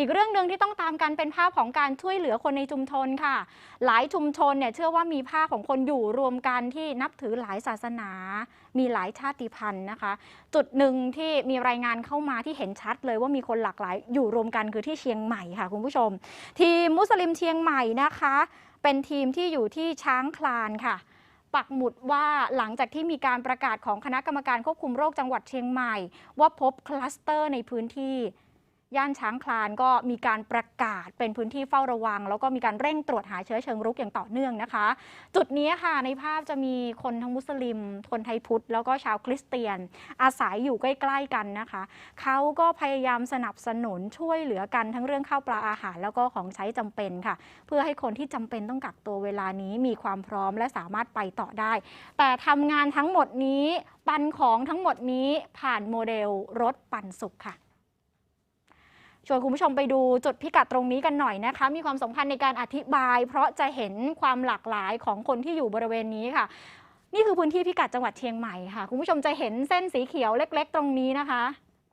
อีกเรื่องหนึ่งที่ต้องตามกันเป็นภาพของการช่วยเหลือคนในชุมชนค่ะ หลายชุมชนเนี่ยเชื่อว่ามีภาพของคนอยู่รวมกันที่นับถือหลายศาสนา มีหลายชาติพันธุ์นะคะ จุดหนึ่งที่มีรายงานเข้ามาที่เห็นชัดเลยว่ามีคนหลากหลายอยู่รวมกันคือที่เชียงใหม่ค่ะคุณผู้ชม ทีมมุสลิมเชียงใหม่นะคะ เป็นทีมที่อยู่ที่ช้างคลานค่ะปักหมุดว่าหลังจากที่มีการประกาศของคณะกรรมการควบคุมโรคจังหวัดเชียงใหม่ ว่าพบคลัสเตอร์ในพื้นที่ ย่านช้างคลานก็มีการประกาศเป็นพื้นที่เฝ้าระวัง แล้วก็มีการเร่งตรวจหาเชื้อเชิงรุกอย่างต่อเนื่องนะคะ จุดนี้ค่ะในภาพจะมีคนทั้งมุสลิม คนไทยพุทธ แล้วก็ชาวคริสเตียน อาศัยอยู่ใกล้ ๆกันนะคะ เขาก็พยายามสนับสนุนช่วยเหลือกันทั้งเรื่องข้าวปลาอาหาร แล้วก็ของใช้จำเป็นค่ะ เพื่อให้คนที่จำเป็นต้องกักตัวเวลานี้มีความพร้อมและสามารถไปต่อได้ แต่ทำงานทั้งหมดนี้ปันของทั้งหมดนี้ผ่านโมเดลรถปันสุขค่ะ ชวนคุณผู้ชมไปดูจุดพิกัดตรงนี้กันหน่อยนะคะ มีความสำคัญในการอธิบาย เพราะจะเห็นความหลากหลายของคนที่อยู่บริเวณนี้ค่ะ นี่คือพื้นที่พิกัดจังหวัดเชียงใหม่ค่ะ คุณผู้ชมจะเห็นเส้นสีเขียวเล็ก ๆ ตรงนี้นะคะ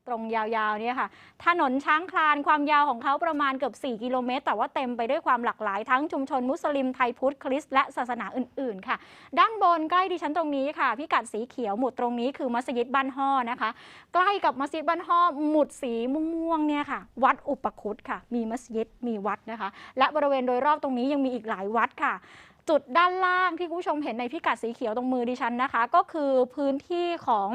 ตรงยาวๆเนี่ยค่ะ ถนนช้างคลานความยาวของเขาประมาณเกือบ 4 กิโลเมตร แต่ว่าเต็มไปด้วยความหลากหลายทั้งชุมชนมุสลิมไทยพุทธคริสต์และศาสนาอื่นๆ ค่ะ ด้านบนใกล้ดิฉันตรงนี้ค่ะ พิกัดสีเขียวหมุดตรงนี้คือมัสยิดบ้านห่อนะคะ ใกล้กับมัสยิดบ้านห่อหมุดสีม่วงๆเนี่ยค่ะ วัดอุปคุตค่ะ มีมัสยิดมีวัดนะคะ และบริเวณโดยรอบตรงนี้ยังมีอีกหลายวัดค่ะ จุดด้านล่างที่คุณผู้ชมเห็นในพิกัดสีเขียวตรงมือดิฉันนะคะ ก็คือพื้นที่ของ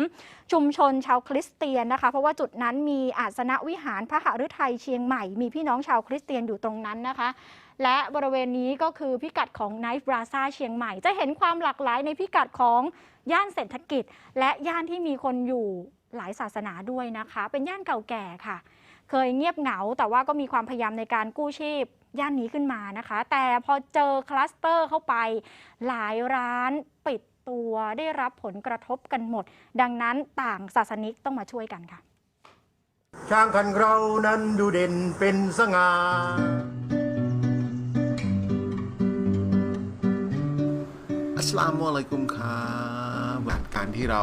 ชุมชนชาวคริสเตียนนะคะ เพราะว่าจุดนั้นมีอาสนวิหารพระหฤทัยเชียงใหม่ มีพี่น้องชาวคริสเตียนอยู่ตรงนั้นนะคะ และบริเวณนี้ก็คือพิกัดของ Night Plaza เชียงใหม่ จะเห็นความหลากหลายในพิกัดของย่านเศรษฐกิจ และย่านที่มีคนอยู่หลายศาสนาด้วยนะคะ เป็นย่านเก่าแก่ค่ะ เคยเงียบเหงาแต่ว่าก็มีความพยายามในการกู้ชีพ ย่านนี้ขึ้นมานะคะ แต่พอเจอคลัสเตอร์เข้าไป หลายร้านปิดตัวได้รับผลกระทบกันหมด ดังนั้นต่างศาสนิกต้องมาช่วยกันค่ะ ช้างคันเรานั้นดูเด่นเป็นสง่าอัสสลามุอะลัยกุมครับการที่เรา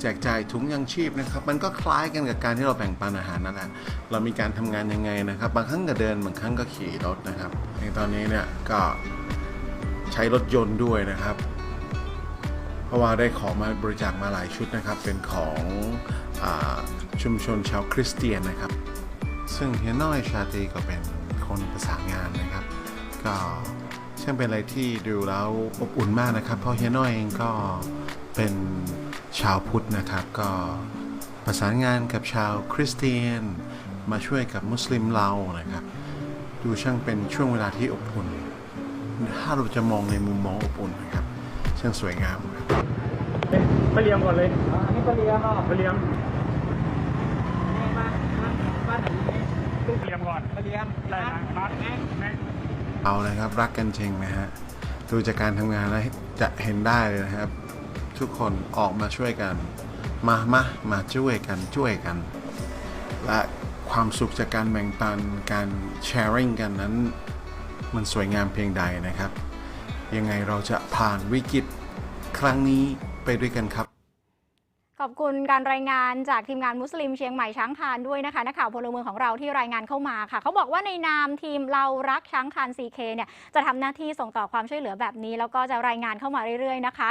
แจกจ่ายถุงยังชีพนะครับ มันก็คล้ายกันกับการที่เราแบ่งปันอาหารนั่นแหละเรามีการทำงานยังไงนะครับ บางครั้งก็เดินบางครั้งก็ขี่รถนะครับ ในตอนนี้เนี่ยก็ใช้รถยนต์ด้วยนะครับ เพราะว่าได้ของมาบริจาคมาหลายชุดนะครับ เป็นของอชุมชนชาวคริสเตียนนะครับ ซึ่งเฮียน้อยชาตีก็เป็นคนประสานงานนะครับ ก็ช่างเป็นอะไรที่ดูแล้วอบอุ่นมากนะครับ เพราะเฮียน้อยเองก็เป็น ชาวพุทธนะครับก็ประสานงานกับชาวคริสเตียน มาช่วยกับมุสลิมเรานะครับ ดูช่างเป็นช่วงเวลาที่อบอุ่น ถ้าเราจะมองในมุมมองอบอุ่นนะครับช่างสวยงามครับไปเรียมก่อนเลยอันนี้ก็เรียนก็ไปเรียมมาบ้านไหนลูกเรียมก่อนก็เรียนได้นะนัดแม่แม่เอานะครับรักกันจริงนะฮะดูจากการทำงานแล้วจะเห็นได้เลยนะครับ ทุกคนออกมาช่วยกัน มามามาช่วยกันช่วยกัน และความสุขจากการแบ่งปันการแชร์ริงกันนั้น มันสวยงามเพียงใดนะครับ ยังไงเราจะผ่านวิกฤตครั้งนี้ไปด้วยกันครับขอบคุณการรายงานจากทีมงานมุสลิมเชียงใหม่ช้างคานด้วยนะคะนักข่าวพลเมืองของเราที่รายงานเข้ามาค่ะ เขาบอกว่าในนามทีมเรารักช้างคาน CK เนี่ยจะทำหน้าที่ส่งต่อความช่วยเหลือแบบนี้ แล้วก็จะรายงานเข้ามาเรื่อยๆนะคะ